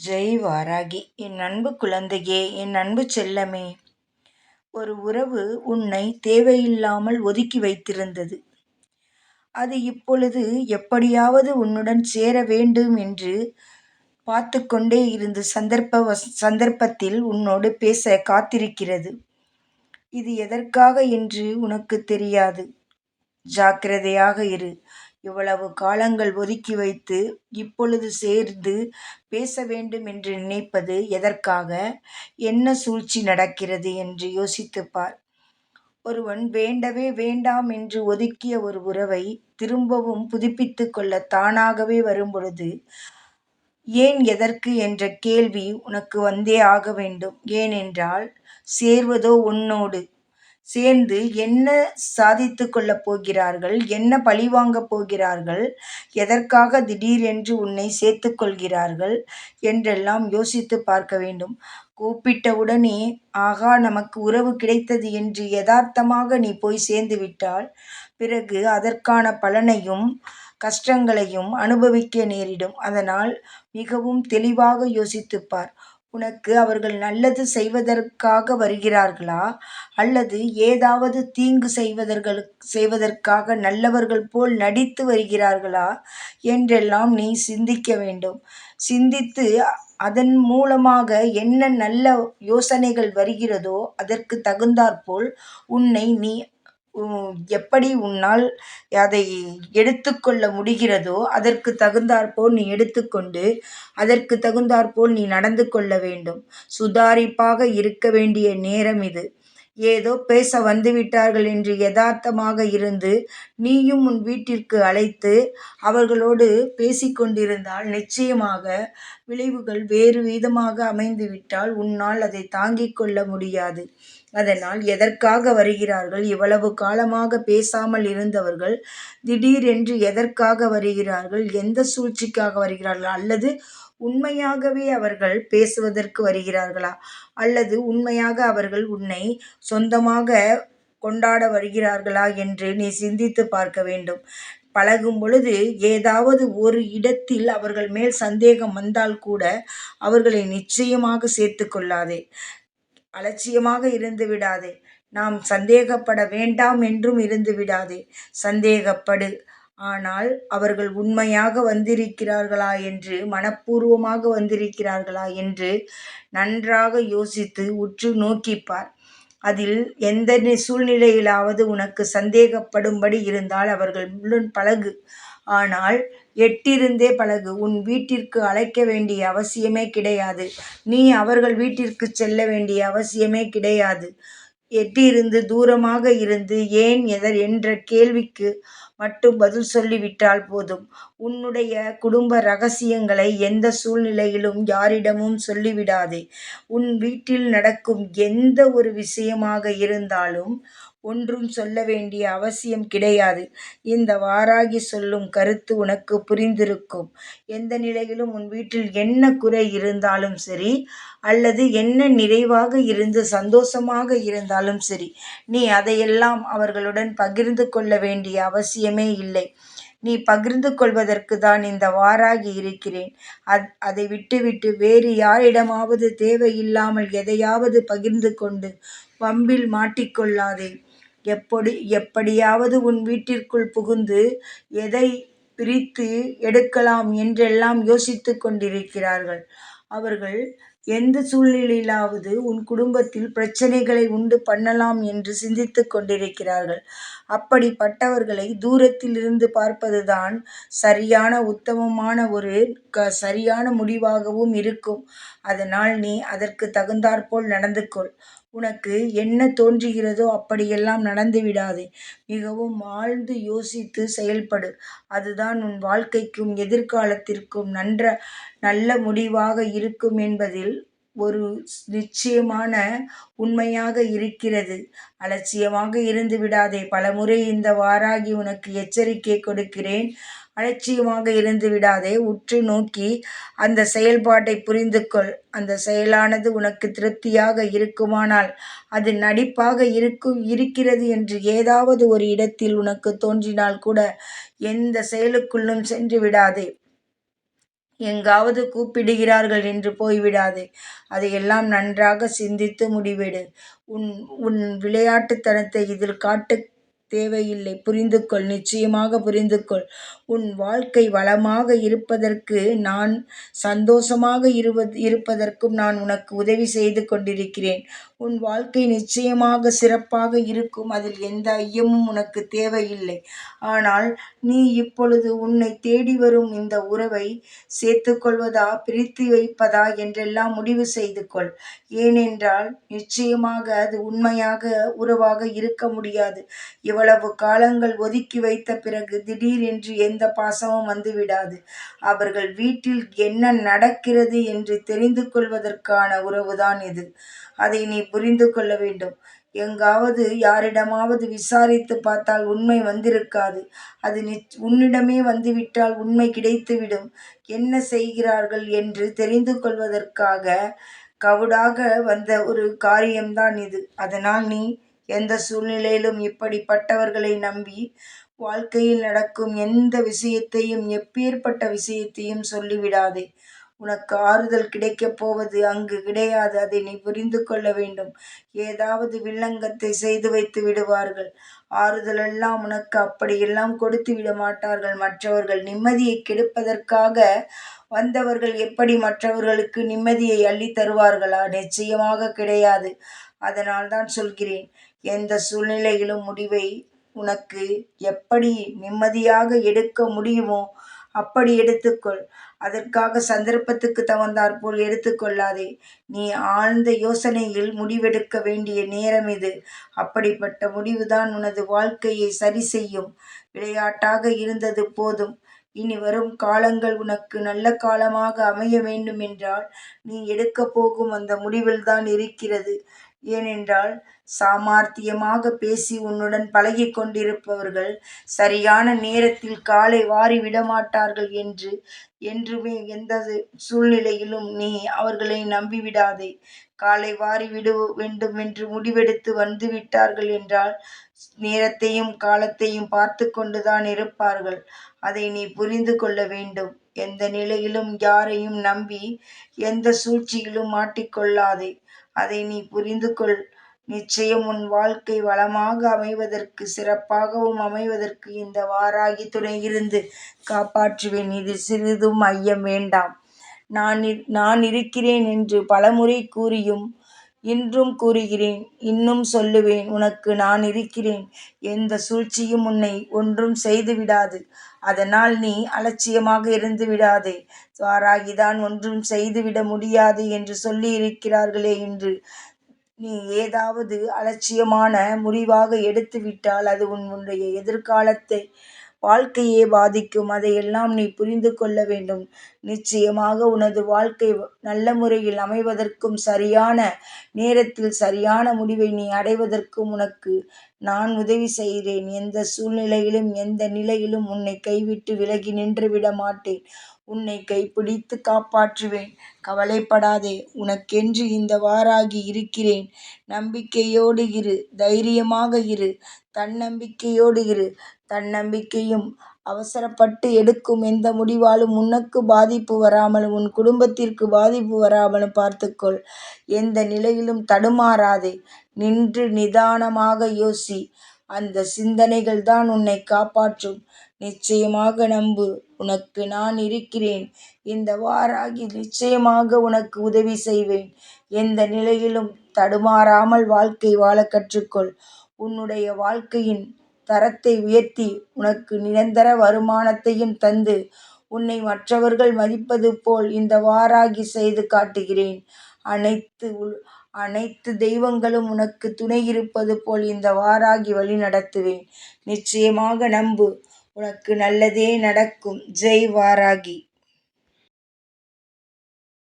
ஜெய் வாராகி என் அன்பு குழந்தையே என் அன்பு செல்லமே ஒரு உறவு உன்னை தேவையில்லாமல் ஒதுக்கி வைத்திருந்தது. அது இப்பொழுது எப்படியாவது உன்னுடன் சேர வேண்டும் என்று பார்த்து கொண்டே இருந்த சந்தர்ப்ப சந்தர்ப்பத்தில் உன்னோடு பேச காத்திருக்கிறது. இது எதற்காக என்று உனக்கு தெரியாது. ஜாக்கிரதையாக இரு. இவ்வளவு காலங்கள் ஒதுக்கி வைத்து இப்பொழுது சேர்ந்து பேச வேண்டும் என்று நினைப்பது எதற்காக? என்ன சூழ்ச்சி நடக்கிறது என்று யோசித்துப்பார். ஒருவன் வேண்டவே வேண்டாம் என்று ஒதுக்கிய ஒரு உறவை திரும்பவும் புதுப்பித்து கொள்ள தானாகவே வரும்பொழுது ஏன் எதற்கு? என்ற கேள்வி உனக்கு வந்தே ஆக வேண்டும். ஏனென்றால் சேர்வதோ உன்னோடு சேர்ந்து என்ன சாதித்து கொள்ளப் போகிறார்கள் என்ன பழிவாங்கப் போகிறார்கள் எதற்காக திடீரென்று உன்னை சேர்த்து கொள்கிறார்கள் என்றெல்லாம் யோசித்து பார்க்க வேண்டும். கூப்பிட்ட உடனே ஆகா நமக்கு உறவு கிடைத்தது என்று யதார்த்தமாக நீ போய் சேர்ந்து விட்டால் பிறகு அதற்கான பலனையும் கஷ்டங்களையும் அனுபவிக்க நேரிடும். அதனால் மிகவும் தெளிவாக யோசித்துப்பார் உனக்கு அவர்கள் நல்லது செய்வதற்காக வருகிறார்களா? அல்லது ஏதாவது தீங்கு செய்வதற்கு செய்வதற்காக நல்லவர்கள் போல் நடித்து வருகிறார்களா? என்றெல்லாம் நீ சிந்திக்க வேண்டும். சிந்தித்து அதன் மூலமாக என்ன நல்ல யோசனைகள் வருகிறதோ அதற்கு தகுந்தாற்போல் உன்னை நீ எப்படி உன்னால் அதை எடுத்துக்கொள்ள முடிகிறதோ அதற்கு தகுந்தாற்போல் நீ எடுத்துக்கொண்டு அதற்கு தகுந்தாற்போல் நீ நடந்து கொள்ள வேண்டும். சுதாரிப்பாக இருக்க வேண்டிய நேரம் இது. ஏதோ பேச வந்துவிட்டார்கள் என்று யதார்த்தமாக இருந்து நீயும் உன் வீட்டிற்கு அழைத்து அவர்களோடு பேசிக்கொண்டிருந்தால் நிச்சயமாக விளைவுகள் வேறு விதமாக அமைந்துவிட்டால் உன்னால் அதை தாங்கிக் கொள்ள முடியாது. அதனால் எதற்காக வருகிறார்கள்? இவ்வளவு காலமாக பேசாமல் இருந்தவர்கள் திடீரென்று எதற்காக வருகிறார்கள்? எந்த சூழ்ச்சிக்காக வருகிறார்கள்? அல்லது உண்மையாகவே அவர்கள் பேசுவதற்கு வருகிறார்களா? அல்லது உண்மையாக அவர்கள் உன்னை சொந்தமாக கொண்டாட வருகிறார்களா என்று நீ சிந்தித்து பார்க்க வேண்டும். பழகும் பொழுது ஏதாவது ஒரு இடத்தில் அவர்கள் மேல் சந்தேகம் வந்தால் கூட அவர்களை நிச்சயமாக சேர்த்து கொள்ளாதே. அலட்சியமாக இருந்து விடாதே. நாம் சந்தேகப்பட வேண்டாம் என்றும் இருந்து விடாதே. சந்தேகப்படு. ஆனால் அவர்கள் உண்மையாக வந்திருக்கிறார்களா என்று மனப்பூர்வமாக வந்திருக்கிறார்களா என்று நன்றாக யோசித்து உற்று நோக்கிப்பார் அதில் எந்த சூழ்நிலையிலாவது உனக்கு சந்தேகப்படும்படி இருந்தால் அவர்களுடன் பழகு. ஆனால் எட்டிருந்தே பழகு. உன் வீட்டிற்கு அழைக்க வேண்டிய அவசியமே கிடையாது. நீ அவர்கள் வீட்டிற்கு செல்ல வேண்டிய அவசியமே கிடையாது. எட்டியிருந்து தூரமாக இருந்து ஏன் எதர் என்ற கேள்விக்கு மட்டும் பதில் சொல்லிவிட்டால் போதும். உன்னுடைய குடும்ப ரகசியங்களை எந்த சூழ்நிலையிலும் யாரிடமும் சொல்லிவிடாதே. உன் வீட்டில் நடக்கும் எந்த ஒரு விஷயமாக இருந்தாலும் ஒன்றும் சொல்ல வேண்டிய அவசியம் கிடையாது. இந்த வாராகி சொல்லும் கருத்து உனக்கு புரிந்திருக்கும். எந்த நிலையிலும் உன் வீட்டில் என்ன குறை இருந்தாலும் சரி அல்லது என்ன நிறைவாக இருந்து சந்தோஷமாக இருந்தாலும் சரி நீ அதையெல்லாம் அவர்களுடன் பகிர்ந்து கொள்ள வேண்டிய அவசியமே இல்லை. நீ பகிர்ந்து கொள்வதற்கு தான் இந்த வாராகி இருக்கிறேன். அத் அதை விட்டுவிட்டு வேறு யாரிடமாவது தேவையில்லாமல் எதையாவது பகிர்ந்து கொண்டு வம்பில் மாட்டிக்கொள்ளாதே எப்படி எப்படியாவது உன் வீட்டிற்குள் புகுந்து எதை பிரித்து எடுக்கலாம் என்றெல்லாம் யோசித்து கொண்டிருக்கிறார்கள். அவர்கள் எந்த சூழ்நிலையிலாவது உன் குடும்பத்தில் பிரச்சனைகளை உண்டு பண்ணலாம் என்று சிந்தித்து கொண்டிருக்கிறார்கள். அப்படிப்பட்டவர்களை தூரத்தில் இருந்து பார்ப்பதுதான் சரியான உத்தமமான ஒரு க சரியான முடிவாகவும் இருக்கும். அதனால் நீ அதற்கு தகுந்தாற்போல் நடந்து கொள் உனக்கு என்ன தோன்றுகிறதோ அப்படியெல்லாம் நடந்து விடாதே. மிகவும் ஆழ்ந்து யோசித்து செயல்படு. அதுதான் உன் வாழ்க்கைக்கும் எதிர்காலத்திற்கும் நன்ற நல்ல முடிவாக இருக்கும் என்பதில் ஒரு நிச்சயமான உண்மையாக இருக்கிறது. அலட்சியமாக இருந்து விடாதே. பலமுறை இந்த வாராகி உனக்கு எச்சரிக்கை கொடுக்கிறேன். அலட்சியமாக இருந்து விடாதே. உற்று நோக்கி அந்த செயல்பாட்டை புரிந்து கொள் அந்த செயலானது உனக்கு திருப்தியாக இருக்குமானால் அது நடிப்பாக இருக்கும் இருக்கிறது என்று ஏதாவது ஒரு இடத்தில் உனக்கு தோன்றினால் கூட எந்த செயலுக்குள்ளும் சென்று விடாதே. எங்காவது கூப்பிடுகிறார்கள் என்று போய்விடாதே. அதையெல்லாம் நன்றாக சிந்தித்து முடிவிடு. உன் உன் விளையாட்டுத்தனத்தை இதில் காட்டு தேவையில்லை. புரிந்து கொள். நிச்சயமாக புரிந்து கொள். உன் வாழ்க்கை வளமாக இருப்பதற்கு நான் சந்தோஷமாக இருப்பதற்கும் நான் உனக்கு உதவி செய்து கொண்டிருக்கிறேன். உன் வாழ்க்கை நிச்சயமாக சிறப்பாக இருக்கும். அதில் எந்த ஐயமும் உனக்கு தேவையில்லை. ஆனால் நீ இப்பொழுது உன்னை தேடி வரும் இந்த உறவை சேர்த்துக்கொள்வதா பிரித்து வைப்பதா என்றெல்லாம் முடிவு செய்து கொள். ஏனென்றால் நிச்சயமாக அது உண்மையாக உறவாக இருக்க முடியாது. இவ்வளவு காலங்கள் ஒதுக்கி வைத்த பிறகு திடீரென்று எந்த பாசமும் வந்துவிடாது. அவர்கள் வீட்டில் என்ன நடக்கிறது என்று தெரிந்து கொள்வதற்கான உறவுதான் இது. அதை நீ புரிந்து கொள்ள வேண்டும். எங்காவது யாரிடமாவது விசாரித்து பார்த்தால் உண்மை வந்திருக்காது. அது உன்னிடமே வந்துவிட்டால் உண்மை கிடைத்துவிடும். என்ன செய்கிறார்கள் என்று தெரிந்து கொள்வதற்காக கவுடாக வந்த ஒரு காரியம்தான் இது. அதனால் நீ எந்த சூழ்நிலையிலும் இப்படிப்பட்டவர்களை நம்பி வாழ்க்கையில் நடக்கும் எந்த விஷயத்தையும் எப்பேற்பட்ட விஷயத்தையும் சொல்லிவிடாதே. உனக்கு ஆறுதல் கிடைக்கப் போவது அங்கு கிடையாது. அதை நீ புரிந்து கொள்ள வேண்டும். ஏதாவது வில்லங்கத்தை செய்து வைத்து விடுவார்கள். ஆறுதலெல்லாம் உனக்கு அப்படியெல்லாம் கொடுத்து விட மாட்டார்கள். மற்றவர்கள் நிம்மதியை கெடுப்பதற்காக வந்தவர்கள் எப்படி மற்றவர்களுக்கு நிம்மதியை அள்ளி தருவார்களா? நிச்சயமாக கிடையாது. அதனால் தான் சொல்கிறேன். எந்த சூழ்நிலையிலும் முடிவை உனக்கு எப்படி நிம்மதியாக எடுக்க முடியுமோ அப்படி எடுத்துக்கொள். அதற்காக சந்தர்ப்பத்துக்கு தகுந்தாற்போல் எடுத்துக்கொள்ளாதே நீ ஆழ்ந்த யோசனையில் முடிவெடுக்க வேண்டிய நேரம் இது. அப்படிப்பட்ட முடிவுதான் உனது வாழ்க்கையை சரி செய்யும். விளையாட்டாக இருந்தது போதும். இனி வரும் காலங்கள் உனக்கு நல்ல காலமாக அமைய வேண்டுமென்றால் நீ எடுக்கப் போகும் அந்த முடிவில்தான் இருக்கிறது. ஏனென்றால் சாமார்த்தியமாக பேசி உன்னுடன் பழகி கொண்டிருப்பவர்கள் சரியான நேரத்தில் காலை வாரி விடமாட்டார்கள் என்று என்றுமே எந்த சூழ்நிலையிலும் நீ அவர்களை நம்பிவிடாதே. காலை வாரி விட வேண்டுமென்று முடிவெடுத்து வந்து விட்டார்கள் என்றால் நேரத்தையும் காலத்தையும் பார்த்து கொண்டுதான் இருப்பார்கள். அதை நீ புரிந்து கொள்ள வேண்டும். எந்த நிலையிலும் யாரையும் நம்பி எந்த சூழ்ச்சியிலும் மாட்டிக்கொள்ளாதே. அதை நீ புரிந்து கொள். நிச்சயம் உன் வாழ்க்கை வளமாக அமைவதற்கு சிறப்பாகவும் அமைவதற்கு இந்த வாராகி துணை இருந்து காப்பாற்றுவேன். இது சிறிதும் ஐயம் வேண்டாம். நான் நான் இருக்கிறேன் என்று பலமுறை கூறியும் இன்றும் கூறுகிறேன். இன்னும் சொல்லுவேன். உனக்கு நான் இருக்கிறேன். எந்த சூழ்ச்சியும் உன்னை ஒன்றும் செய்துவிடாது. அதனால் நீ அலட்சியமாக இருந்து விடாதே. வாராகிதான் ஒன்றும் செய்துவிட முடியாது என்று சொல்லி இருக்கிறார்களே என்று நீ ஏதாவது அலட்சியமான முடிவாக எடுத்துவிட்டால் அது உன்னுடைய எதிர்காலத்தை வாழ்க்கையே பாதிக்கும். அதையெல்லாம் நீ புரிந்து கொள்ள வேண்டும். நிச்சயமாக உனது வாழ்க்கை நல்ல முறையில் அமைவதற்கும் சரியான நேரத்தில் சரியான முடிவை நீ அடைவதற்கும் உனக்கு நான் உதவி செய்கிறேன். எந்த சூழ்நிலையிலும் எந்த நிலையிலும் உன்னை கைவிட்டு விலகி நின்றுவிட மாட்டேன். உன்னை கைப்பிடித்து காப்பாற்றுவேன். கவலைப்படாதே. உனக்கென்று இந்த வாராகி இருக்கிறேன். நம்பிக்கையோடு இரு. தைரியமாக இரு. தன்னம்பிக்கையோடு இரு. தன்னம்பிக்கையும் அவசரப்பட்டு எடுக்கும் எந்த முடிவாலும் உனக்கு பாதிப்பு வராமலும் உன் குடும்பத்திற்கு பாதிப்பு வராமலும் பார்த்துக்கொள். எந்த நிலையிலும் தடுமாறாதே. நின்று நிதானமாக யோசி. அந்த சிந்தனைகள் தான் உன்னை காப்பாற்றும். நிச்சயமாக நம்பு. உனக்கு நான் இருக்கிறேன். இந்த வாராகி நிச்சயமாக உனக்கு உதவி செய்வேன். எந்த நிலையிலும் தடுமாறாமல் வாழ்க்கை வாழ கற்றுக்கொள். உன்னுடைய வாழ்க்கையின் தரத்தை உயர்த்தி உனக்கு நிரந்தர வருமானத்தையும் தந்து உன்னை மற்றவர்கள் மதிப்பது போல் இந்த வாராகி செய்து காட்டுகிறேன். அனைத்து அனைத்து தெய்வங்களும் உனக்கு துணை இருப்பது போல் இந்த வாராகி வழி நடத்துவேன். நிச்சயமாக நம்பு. உனக்கு நல்லதே நடக்கும். ஜெய் வாராகி.